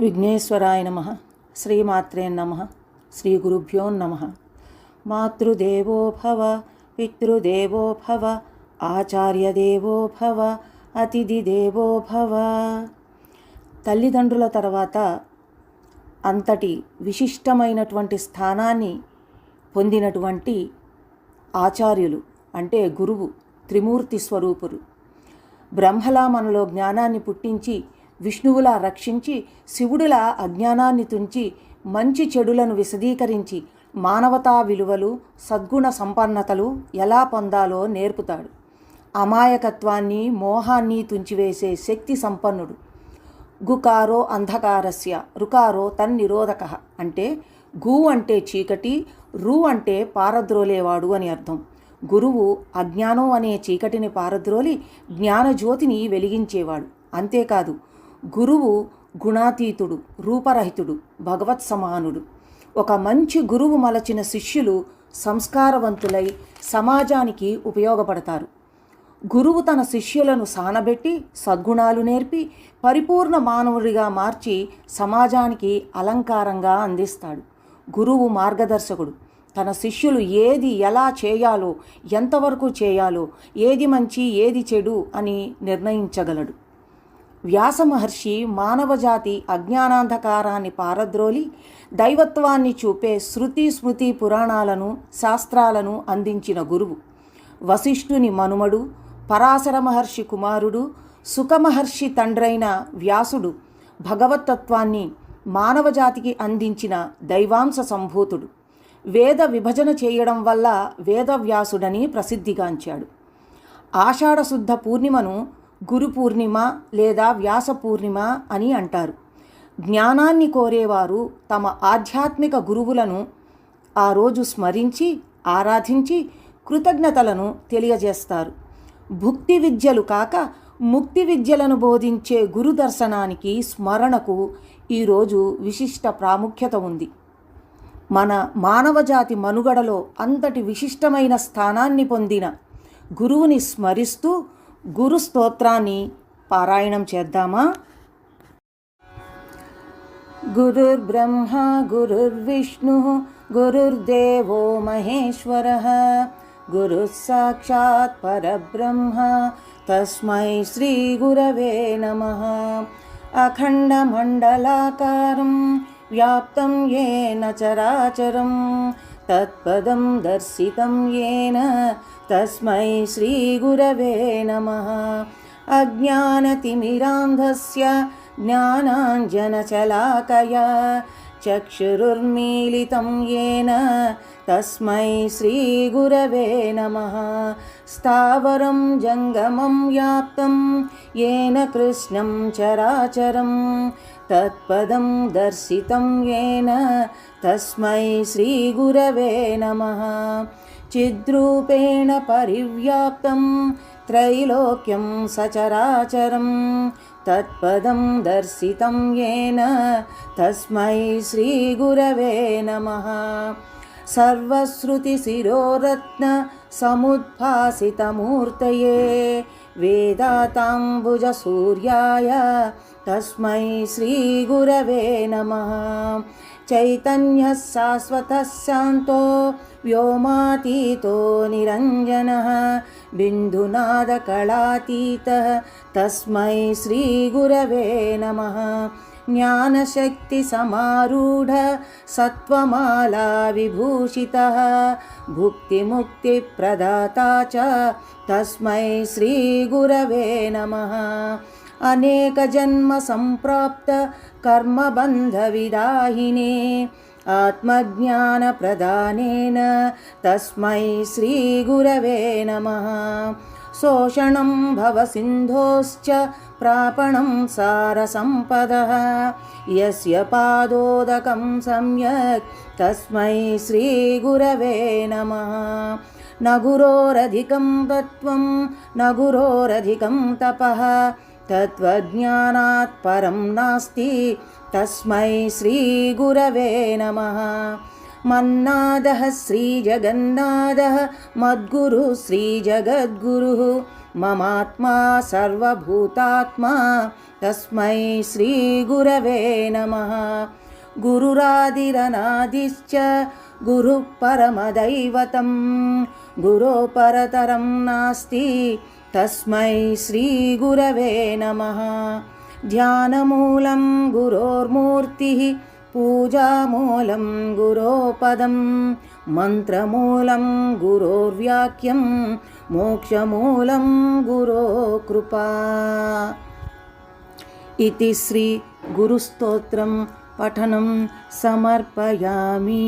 విఘ్నేశ్వరాయ నమ. శ్రీమాత్రే నమ. శ్రీ గురుభ్యో నమ. మాతృదేవో భవ పితృదేవో భవ ఆచార్యదేవో భవ అతిథిదేవో భవ. తల్లిదండ్రుల తర్వాత అంతటి విశిష్టమైనటువంటి స్థానాన్ని పొందినటువంటి ఆచార్యులు అంటే గురువు త్రిమూర్తి స్వరూపులు. బ్రహ్మలా మనలో జ్ఞానాన్ని పుట్టించి విష్ణువులా రక్షించి శివుడులా అజ్ఞానాన్ని తుంచి మంచి చెడులను విశదీకరించి మానవతా విలువలు సద్గుణ సంపన్నతలు ఎలా పొందాలో నేర్పుతాడు. అమాయకత్వాన్ని మోహాన్ని తుంచివేసే శక్తి సంపన్నుడు. గుకారో అంధకారస్య రుకారో తన్నిరోధక అంటే గు అంటే చీకటి రు అంటే పారద్రోలేవాడు అని అర్థం. గురువు అజ్ఞానం అనే చీకటిని పారద్రోలి జ్ఞానజ్యోతిని వెలిగించేవాడు. అంతేకాదు గురువు గుణాతీతుడు రూపరహితుడు భగవత్ సమానుడు. ఒక మంచి గురువు మలచిన శిష్యులు సంస్కారవంతులై సమాజానికి ఉపయోగపడతారు. గురువు తన శిష్యులను సానబెట్టి సద్గుణాలు నేర్పి పరిపూర్ణ మానవుడిగా మార్చి సమాజానికి అలంకారంగా అందిస్తాడు. గురువు మార్గదర్శకుడు. తన శిష్యులు ఏది ఎలా చేయాలో ఎంతవరకు చేయాలో ఏది మంచి ఏది చెడు అని నిర్ణయించగలడు. వ్యాస మహర్షి మానవజాతి అజ్ఞానాంధకారాన్ని పారద్రోలి దైవత్వాన్ని చూపే శృతి స్మృతి పురాణాలను శాస్త్రాలను అందించిన గురువు. వశిష్ఠుని మనుమడు పరాశర మహర్షి కుమారుడు సుఖమహర్షి తండ్రైన వ్యాసుడు భగవతత్వాన్ని మానవజాతికి అందించిన దైవాంశ సంభూతుడు. వేద విభజన చేయడం వల్ల వేదవ్యాసుడని ప్రసిద్ధిగాంచాడు. ఆషాఢశుద్ధ పూర్ణిమను గురు పూర్ణిమ లేదా వ్యాస పూర్ణిమ అని అంటారు. జ్ఞానాన్ని కోరేవారు తమ ఆధ్యాత్మిక గురువులను ఆ రోజు స్మరించి ఆరాధించి కృతజ్ఞతలను తెలియజేస్తారు. భుక్తి విద్యలు కాక ముక్తి విద్యలను బోధించే గురు దర్శనానికి స్మరణకు ఈరోజు విశిష్ట ప్రాముఖ్యత ఉంది. మన మానవజాతి మనుగడలో అంతటి విశిష్టమైన స్థానాన్ని పొందిన గురువుని స్మరిస్తూ గురు స్తోత్రాన్ని పారాయణం చేద్దామా? గురుర్బ్రహ్మ గురుర్విష్ణు గురుర్దేవో మహేశ్వర గురు సాక్షాత్ పరబ్రహ్మ తస్మై శ్రీ గురవే నమ. అఖండమండలాకారం వ్యాప్తం ఏన చరాచరం తత్పదం దర్శితం ఏన తస్మై శ్రీగురవే నమ అజ్ఞానతిమిరాంధస్య జ్ఞానాంజనచలాకయా చక్షురుర్మీలితం ఏన తస్మై శ్రీగురవే నమ స్థావరం జంగమం వ్యాప్తం ఏన కృష్ణం చరాచరం తత్పదం దర్శితం ఏన తస్మై శ్రీగురవే నమ చిద్రూపేణ పరివ్యాప్తం త్రైలోక్యం సచరాచరం తత్పదం దర్శితం ఏన తస్మై శ్రీగురవే నమ. సర్వశ్రుతిశిరోరత్న సముద్భాసితమూర్తయే వేదాతాంబుజసూర్యాయ తస్మై శ్రీగురవే चैतन्यः शाश्वतः शान्तो व्योमातीतो निरञ्जनः बिन्दुनादकलातीतः तस्मै श्रीगुरवे नमः ज्ञानशक्तिसमारूढ सत्त्वमालाविभूषितः भुक्तिमुक्तिप्रदाता च तस्मै श्रीगुरवे नमः अनेकजन्मसम्प्राप्त कर्मबन्धविदाहिने आत्मज्ञानप्रदानेन तस्मै श्रीगुरवे नमः शोषणं भवसिन्धोश्च प्रापणं सारसम्पदः यस्य पादोदकं सम्यक् तस्मै श्रीगुरवे नमः न गुरोरधिकं तत्त्वं न गुरोरधिकं तपः तत्त्वज्ञानात् परं नास्ति। तस्मै श्रीगुरवे नमः। मन्नादः श्रीजगन्नाथः मद्गुरुः श्रीजगद्गुरुः। ममात्मा सर्वभूतात्मा। तस्मै श्रीगुरवे नमः। गुरुरादिरनादिश्च గురు పరమదైవతం. గురో పరతరం నాస్తి. తస్మై శ్రీగురవే నమ. ధ్యానమూలం గురోర్మూర్తి. పూజామూలం గురోపదం. మంత్రమూలం గురోర్వాక్యం మోక్షమూలం గురో కృపా ఇది శ్రీ గురుస్తోత్రం पठनं समर्पयामि